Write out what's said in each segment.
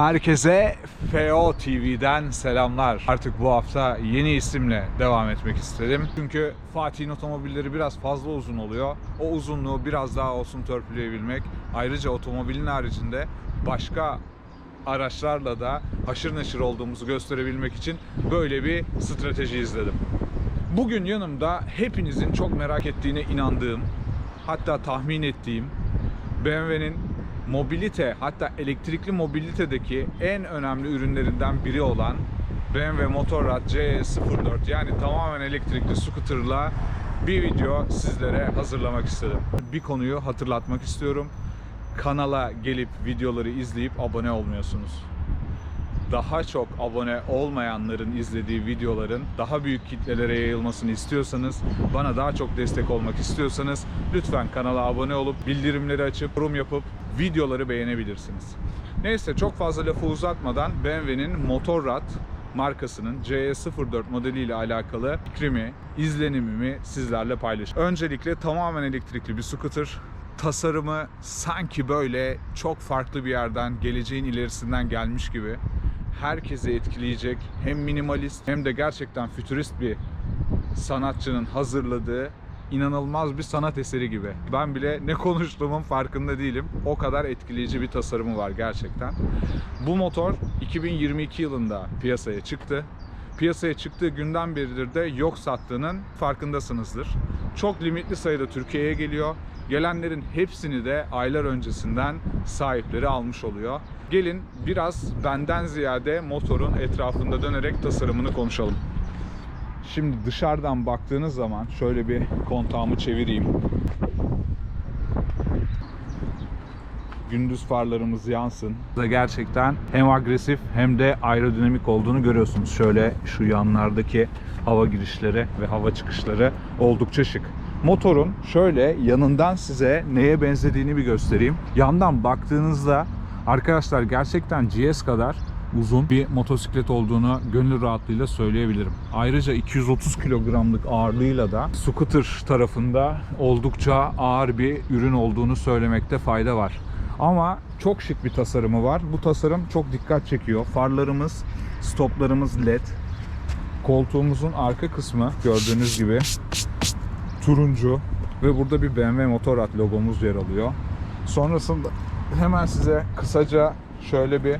Herkese FO TV'den selamlar. Artık bu hafta yeni isimle devam etmek istedim. Çünkü Fatih'in otomobilleri biraz fazla uzun oluyor. O uzunluğu biraz daha olsun törpüleyebilmek. Ayrıca otomobilin haricinde başka araçlarla da haşır neşir olduğumuzu gösterebilmek için böyle bir strateji izledim. Bugün yanımda hepinizin çok merak ettiğine inandığım, hatta tahmin ettiğim BMW'nin mobilite hatta elektrikli mobilitedeki en önemli ürünlerinden biri olan BMW Motorrad CE04 yani tamamen elektrikli scooter'la bir video sizlere hazırlamak istedim. Bir konuyu hatırlatmak istiyorum. Kanala gelip videoları izleyip abone olmuyorsunuz daha çok abone olmayanların izlediği videoların daha büyük kitlelere yayılmasını istiyorsanız, bana daha çok destek olmak istiyorsanız lütfen kanala abone olup bildirimleri açıp yorum yapıp videoları beğenebilirsiniz. Neyse çok fazla lafı uzatmadan BMW'nin Motorrad markasının CE04 modeliyle alakalı fikrimi, izlenimimi sizlerle paylaşacağım. Öncelikle tamamen elektrikli bir scooter tasarımı sanki böyle çok farklı bir yerden, geleceğin ilerisinden gelmiş gibi herkesi etkileyecek hem minimalist hem de gerçekten fütürist bir sanatçının hazırladığı inanılmaz bir sanat eseri gibi. Ben bile ne konuştuğumun farkında değilim. O kadar etkileyici bir tasarımı var gerçekten. Bu motor 2022 yılında piyasaya çıktı. Piyasaya çıktığı günden beridir de yok sattığının farkındasınızdır. Çok limitli sayıda Türkiye'ye geliyor. Gelenlerin hepsini de aylar öncesinden sahipleri almış oluyor. Gelin biraz benden ziyade motorun etrafında dönerek tasarımını konuşalım. Şimdi dışarıdan baktığınız zaman şöyle bir kontağımı çevireyim. Gündüz farlarımız yansın. Gerçekten hem agresif hem de aerodinamik olduğunu görüyorsunuz. Şöyle şu yanlardaki hava girişleri ve hava çıkışları oldukça şık. Motorun şöyle yanından size neye benzediğini bir göstereyim. Yandan baktığınızda arkadaşlar gerçekten GS kadar uzun bir motosiklet olduğunu gönül rahatlığıyla söyleyebilirim. Ayrıca 230 kilogramlık ağırlığıyla da scooter tarafında oldukça ağır bir ürün olduğunu söylemekte fayda var. Ama çok şık bir tasarımı var. Bu tasarım çok dikkat çekiyor. Farlarımız, stoplarımız led. Koltuğumuzun arka kısmı gördüğünüz gibi turuncu ve burada bir BMW Motorrad logomuz yer alıyor. Sonrasında hemen size kısaca şöyle bir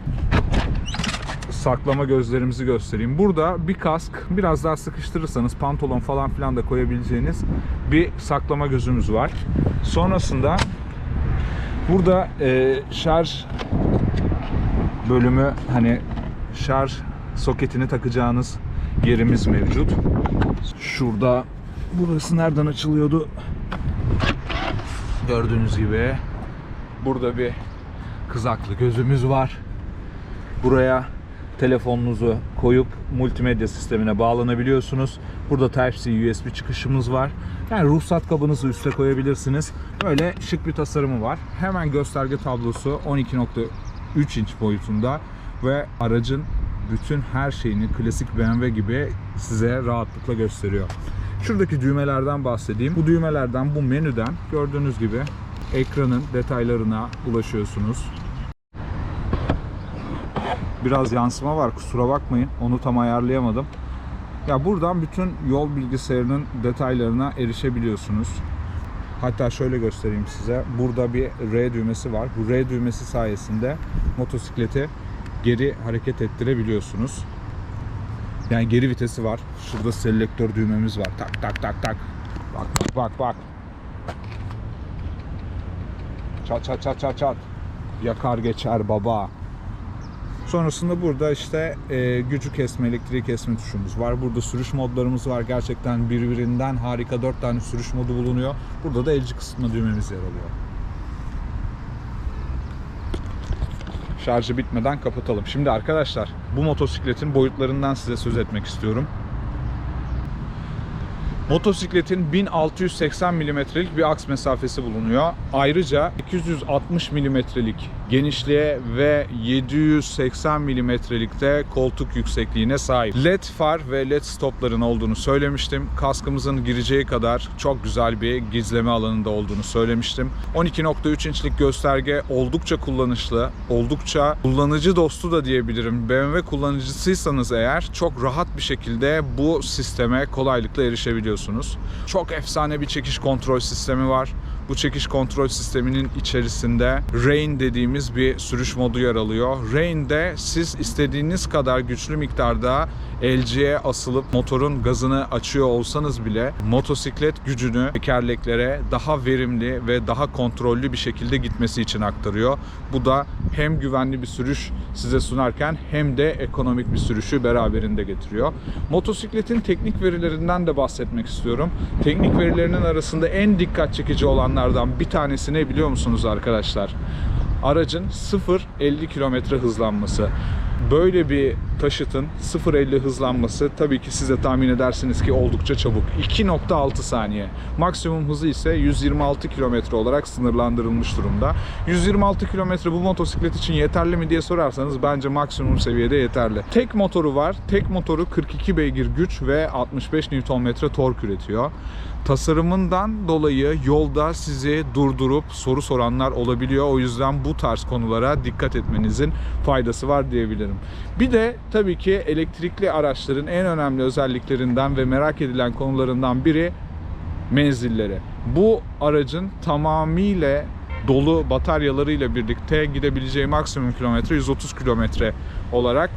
saklama gözlerimizi göstereyim. Burada bir kask, biraz daha sıkıştırırsanız pantolon falan filan da koyabileceğiniz bir saklama gözümüz var. Sonrasında burada e, şarj bölümü hani şarj soketini takacağınız yerimiz mevcut. Şurada burası nereden açılıyordu? Gördüğünüz gibi burada bir kızaklı gözümüz var. Buraya telefonunuzu koyup multimedya sistemine bağlanabiliyorsunuz. Burada Type-C USB çıkışımız var. Yani ruhsat kabınızı üste koyabilirsiniz. Böyle şık bir tasarımı var. Hemen gösterge tablosu 12.3 inç boyutunda ve aracın bütün her şeyini klasik BMW gibi size rahatlıkla gösteriyor. Şuradaki düğmelerden bahsedeyim. Bu düğmelerden, bu menüden gördüğünüz gibi ekranın detaylarına ulaşıyorsunuz. Biraz yansıma var kusura bakmayın. Onu tam ayarlayamadım. Ya buradan bütün yol bilgisayarının detaylarına erişebiliyorsunuz. Hatta şöyle göstereyim size. Burada bir R düğmesi var. Bu R düğmesi sayesinde motosikleti geri hareket ettirebiliyorsunuz. Yani geri vitesi var. Şurada selektör düğmemiz var. Tak tak tak tak. Bak bak bak bak. Çat çat çat çat çat. Yakar geçer baba. Sonrasında burada işte e, gücü kesme, elektriği kesme tuşumuz var. Burada sürüş modlarımız var. Gerçekten birbirinden harika 4 tane sürüş modu bulunuyor. Burada da elci kısıtma düğmemiz yer alıyor. Şarjı bitmeden kapatalım. Şimdi arkadaşlar bu motosikletin boyutlarından size söz etmek istiyorum. Motosikletin 1680 milimetrelik bir aks mesafesi bulunuyor. Ayrıca 260 milimetrelik genişliğe ve 780 milimetrelikte koltuk yüksekliğine sahip. LED far ve LED stopların olduğunu söylemiştim. Kaskımızın gireceği kadar çok güzel bir gizleme alanında olduğunu söylemiştim. 12.3 inçlik gösterge oldukça kullanışlı, oldukça kullanıcı dostu da diyebilirim. BMW kullanıcısıysanız eğer çok rahat bir şekilde bu sisteme kolaylıkla erişebiliyorsunuz. Çok efsane bir çekiş kontrol sistemi var. Bu çekiş kontrol sisteminin içerisinde Rain dediğimiz bir sürüş modu yer alıyor. Rain'de siz istediğiniz kadar güçlü miktarda LG'ye asılıp motorun gazını açıyor olsanız bile motosiklet gücünü tekerleklere daha verimli ve daha kontrollü bir şekilde gitmesi için aktarıyor. Bu da hem güvenli bir sürüş size sunarken hem de ekonomik bir sürüşü beraberinde getiriyor. Motosikletin teknik verilerinden de bahsetmek istiyorum. Teknik verilerinin arasında en dikkat çekici olanlardan bir tanesi ne biliyor musunuz arkadaşlar? Aracın 0-50 kilometre hızlanması. Böyle bir taşıtın 0.50 hızlanması tabii ki siz de tahmin edersiniz ki oldukça çabuk. 2.6 saniye. Maksimum hızı ise 126 kilometre olarak sınırlandırılmış durumda. 126 kilometre bu motosiklet için yeterli mi diye sorarsanız bence maksimum seviyede yeterli. Tek motoru var. Tek motoru 42 beygir güç ve 65 Nm tork üretiyor. Tasarımından dolayı yolda sizi durdurup soru soranlar olabiliyor. O yüzden bu tarz konulara dikkat etmenizin faydası var diyebilirim. Bir de tabii ki elektrikli araçların en önemli özelliklerinden ve merak edilen konularından biri menzilleri. Bu aracın tamamıyla dolu bataryalarıyla birlikte gidebileceği maksimum kilometre 130 kilometre olarak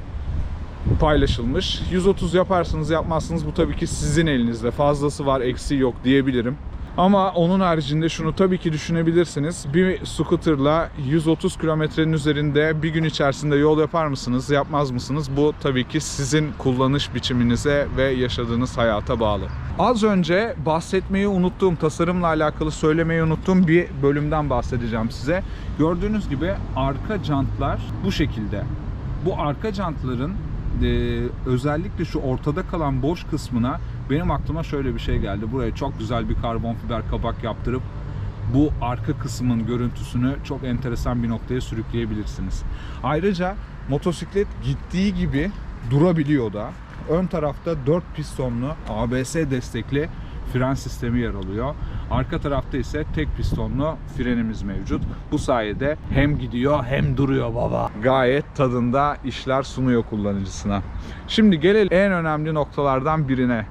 paylaşılmış. 130 yaparsınız yapmazsınız bu tabii ki sizin elinizde. Fazlası var eksiği yok diyebilirim. Ama onun haricinde şunu tabii ki düşünebilirsiniz. Bir scooterla 130 kilometrenin üzerinde bir gün içerisinde yol yapar mısınız, yapmaz mısınız? Bu tabii ki sizin kullanış biçiminize ve yaşadığınız hayata bağlı. Az önce bahsetmeyi unuttuğum, tasarımla alakalı söylemeyi unuttuğum bir bölümden bahsedeceğim size. Gördüğünüz gibi arka jantlar bu şekilde. Bu arka jantların e, özellikle şu ortada kalan boş kısmına benim aklıma şöyle bir şey geldi. Buraya çok güzel bir karbon fiber kapak yaptırıp bu arka kısmın görüntüsünü çok enteresan bir noktaya sürükleyebilirsiniz. Ayrıca motosiklet gittiği gibi durabiliyor da. Ön tarafta 4 pistonlu ABS destekli fren sistemi yer alıyor. Arka tarafta ise tek pistonlu frenimiz mevcut. Bu sayede hem gidiyor hem duruyor baba. Gayet tadında işler sunuyor kullanıcısına. Şimdi gelelim en önemli noktalardan birine.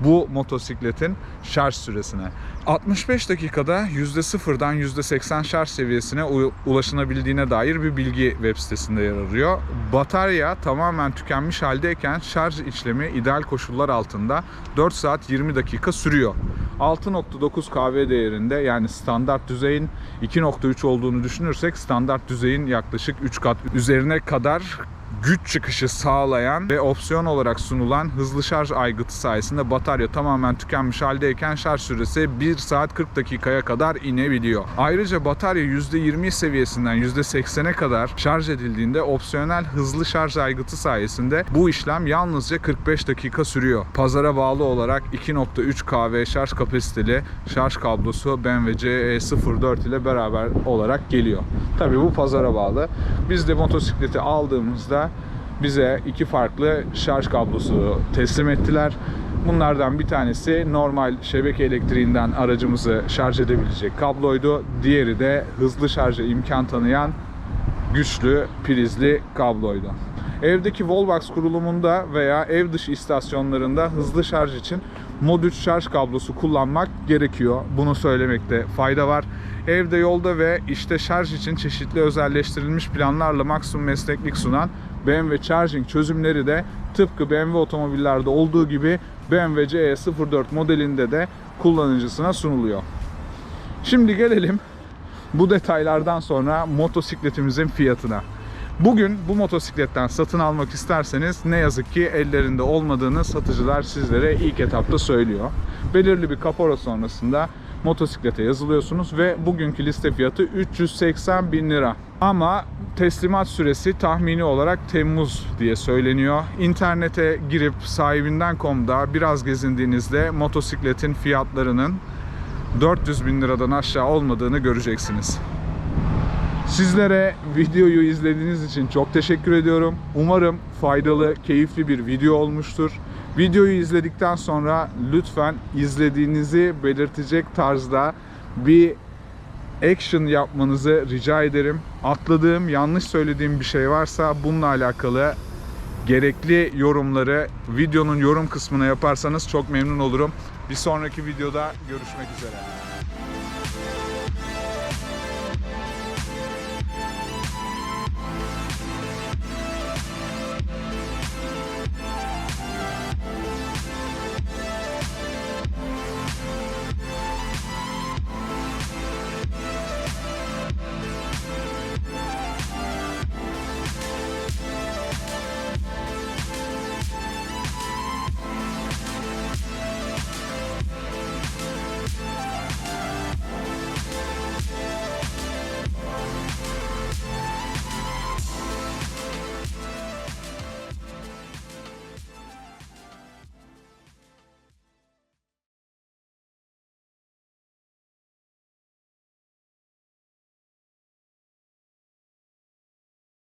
Bu motosikletin şarj süresine. 65 dakikada %0'dan %80 şarj seviyesine ulaşılabildiğine dair bir bilgi web sitesinde yer arıyor. Batarya tamamen tükenmiş haldeyken şarj işlemi ideal koşullar altında 4 saat 20 dakika sürüyor. 6.9 kW değerinde yani standart düzeyin 2.3 olduğunu düşünürsek standart düzeyin yaklaşık 3 kat üzerine kadar güç çıkışı sağlayan ve opsiyon olarak sunulan hızlı şarj aygıtı sayesinde batarya tamamen tükenmiş haldeyken şarj süresi 1 saat 40 dakikaya kadar inebiliyor. Ayrıca batarya %20 seviyesinden %80'e kadar şarj edildiğinde opsiyonel hızlı şarj aygıtı sayesinde bu işlem yalnızca 45 dakika sürüyor. Pazara bağlı olarak 2.3 kW şarj kapasiteli şarj kablosu BMW CE04 ile beraber olarak geliyor. Tabii bu pazara bağlı. Biz de motosikleti aldığımızda bize iki farklı şarj kablosu teslim ettiler. Bunlardan bir tanesi normal şebeke elektriğinden aracımızı şarj edebilecek kabloydu. Diğeri de hızlı şarja imkan tanıyan güçlü prizli kabloydu. Evdeki Wallbox kurulumunda veya ev dışı istasyonlarında hızlı şarj için Mod 3 şarj kablosu kullanmak gerekiyor. Bunu söylemekte fayda var. Evde, yolda ve işte şarj için çeşitli özelleştirilmiş planlarla maksimum esneklik sunan BMW Charging çözümleri de tıpkı BMW otomobillerde olduğu gibi BMW CE04 modelinde de kullanıcısına sunuluyor. Şimdi gelelim bu detaylardan sonra motosikletimizin fiyatına. Bugün bu motosikletten satın almak isterseniz ne yazık ki ellerinde olmadığını satıcılar sizlere ilk etapta söylüyor. Belirli bir kapora sonrasında motosiklete yazılıyorsunuz ve bugünkü liste fiyatı 380 bin lira. Ama teslimat süresi tahmini olarak Temmuz diye söyleniyor. İnternete girip sahibinden.com'da biraz gezindiğinizde motosikletin fiyatlarının 400 bin liradan aşağı olmadığını göreceksiniz. Sizlere videoyu izlediğiniz için çok teşekkür ediyorum. Umarım faydalı, keyifli bir video olmuştur. Videoyu izledikten sonra lütfen izlediğinizi belirtecek tarzda bir action yapmanızı rica ederim. Atladığım, yanlış söylediğim bir şey varsa bununla alakalı gerekli yorumları videonun yorum kısmına yaparsanız çok memnun olurum. Bir sonraki videoda görüşmek üzere.